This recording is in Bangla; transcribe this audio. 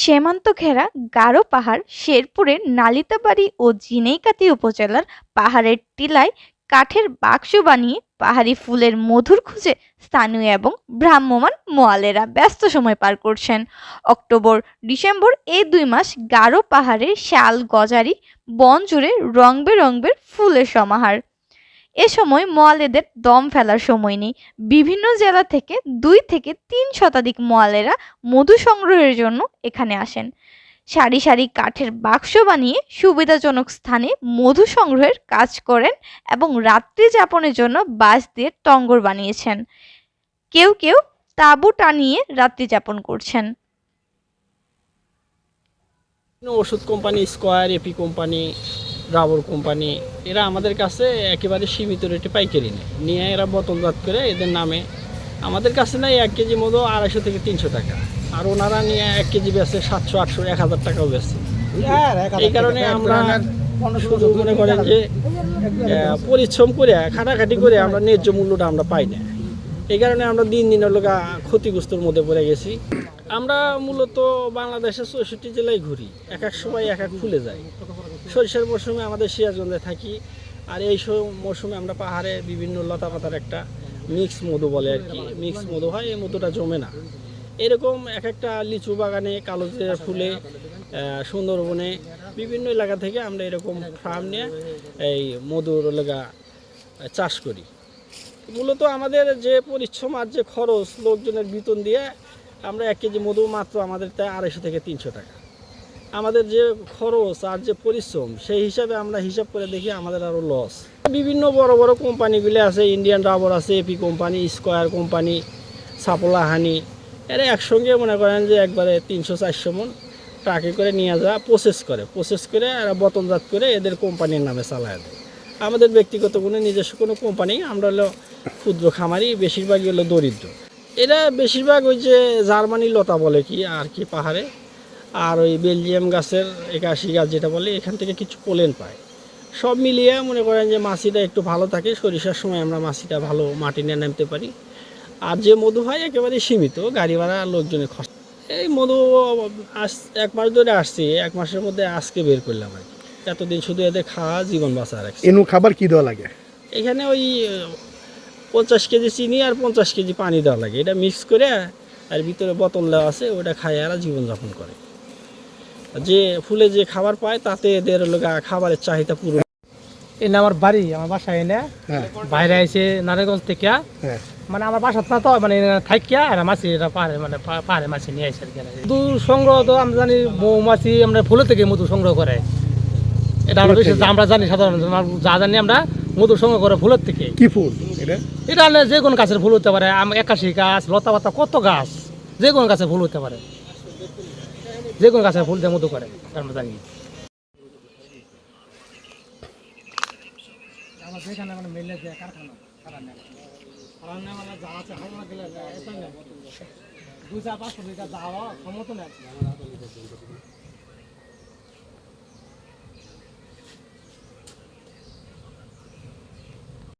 সীমান্ত ঘেরা গারো পাহাড় শেরপুরের নালিতাবাড়ি ও ঝিনাইগাতী উপজেলার পাহাড়ের টিলায় কাঠের বাক্স বানিয়ে পাহাড়ি ফুলের মধুর খুঁজে স্থানীয় এবং ভ্রাম্যমাণ মোয়ালেরা ব্যস্ত সময় পার করছেন। অক্টোবর, ডিসেম্বর এই দুই মাস গারো পাহাড়ের শাল, গজারি, বন জুড়ে রং বেরঙের ফুলের সমাহার। এ সময় মোয়ালেদের দম ফেলার সময় নেই। বিভিন্ন জেলা থেকে দুই থেকে তিন শতাধিক মোয়ালেরা মধু সংগ্রহের জন্য এখানে আসেন। সারি সারি কাঠের বাক্স বানিয়ে সুবিধাজনক স্থানে মধু সংগ্রহের কাজ করেন এবং রাত্রি যাপনের জন্য বাঁশ দিয়ে টঙ্গর বানিয়েছেন। কেউ কেউ তাঁবু টানিয়ে রাত্রি যাপন করছেন। ওষুধ company, Square, AP company rubber company এরা আমাদের কাছে একেবারে সীমিত রেটে পাইকারি নেয়। নিয়ে এরা বোতলজাত করে এদের নামে। আমাদের কাছে নাই এক কেজি মতো আড়াইশো থেকে তিনশো টাকা। আর ওনারা নিয়ে এক কেজি বেচে সাতশো আটশো এক হাজার টাকাও বেচে। এই কারণে আমরা শুধু মনে করেন যে পরিশ্রম করে খাটাখাটি করে আমরা ন্যায্য মূল্যটা আমরা পাই না। এই কারণে আমরা দিন দিন লোকা ক্ষতিগ্রস্তর মধ্যে পড়ে গেছি। আমরা মূলত বাংলাদেশের চৌষট্টি জেলায় ঘুরি। এক এক সময় এক এক ফুলে যাই সরিষার মৌসুমে আমাদের সিরাজগঞ্জে থাকি। আর এই মৌসুমে আমরা পাহাড়ে বিভিন্ন লতা পাতার একটা মিক্স মধু বলে আর কি। মিক্স মধু হয়, এই মধুটা জমে না। এরকম এক একটা লিচু বাগানে, কালো ফুলে সুন্দরবনে বিভিন্ন এলাকা থেকে আমরা এরকম ফার্ম নিয়ে এই মধুর লেগা চাষ করি। মূলত আমাদের যে পরিশ্রম আর যে খরচ লোকজনের বেতন দিয়ে আমরা এক কেজি মধু মাত্র আমাদের তাই আড়াইশো থেকে তিনশো টাকা। আমাদের যে খরচ আর যে পরিশ্রম, সেই হিসাবে আমরা হিসাব করে দেখি আমাদের আরও লস বিভিন্ন বড় বড় কোম্পানিগুলি আছে ইন্ডিয়ান রাবার আছে AP company Square company Saffola honey এরা একসঙ্গে মনে করেন যে একবারে তিনশো, চারশো মন ট্রাকে করে নিয়ে যা প্রসেস করে। প্রসেস করে এরা বতনজাত করে এদের কোম্পানির নামে চালায় দেয়। আমাদের ব্যক্তিগত কোনো নিজস্ব কোনো কোম্পানি, আমরা হলো ক্ষুদ্র খামারি, বেশিরভাগই হলো দরিদ্র। এরা বেশিরভাগ ওই যে জার্মানি লতা বলে কি, আর কি পাহাড়ে। আর ওই বেলজিয়াম গাছের একাশি গাছ যেটা বলে এখান থেকে কিছু পোলেন পায়। সব মিলিয়ে মনে করেন যে মাছিটা একটু ভালো থাকে সরিষার সময় আমরা মাছিটা ভালো মাটি নিয়ে নামতে পারি। আর যে মধু হয় একেবারে সীমিত গাড়ি ভাড়া লোকজনের খরচ। এই মধু আস এক মাস ধরে আসছি এক মাসের মধ্যে আজকে বের করলাম আর কি। এতদিন শুধু এদের খাওয়া জীবন বাঁচা রাখছি এনু খাবার কি দেওয়া লাগে? এখানে ওই পঞ্চাশ কেজি চিনি আর পঞ্চাশ কেজি পানি দেওয়া লাগে। এটা মিক্স করে আর ভিতরে বোতল দেওয়া আছে ওটা খায় এরা জীবনযাপন করে। যে ফুলে যে খাবার পায় তাতে এদের খাবারের চাহিদা পুরো এনে আমার বাড়ি আমার বাসা এনে। হ্যাঁ। বাইরে আইছে নারায়ণগঞ্জ থেকে হ্যাঁ। মানে আমার বাসা না তো মানে থাকিয়া আর মাছি এটা পাহাড়ে মানে পাহাড়ে মাছি নিয়ে আসে আর কি মধু সংগ্রহ তো আমরা জানি মৌমাছি আমরা ফুলে থেকে মধু সংগ্রহ করে। এটা আমরা বেশি আমরা জানি সাধারণ আমরা যা জানি আমরা মধু সংগ্রহ করে ফুলের থেকে। কি ফুল এটা? এটা যে কোনো গাছের ফুল হতে পারে আম একাশি গাছ লতা পাতা কত গাছ যে কোনো গাছের ফুল হতে পারে। যে কোনো গাছের ফুল মতো করে আমরা জানি। দুই চার বিঘা যাওয়া ক্ষমতা নেই।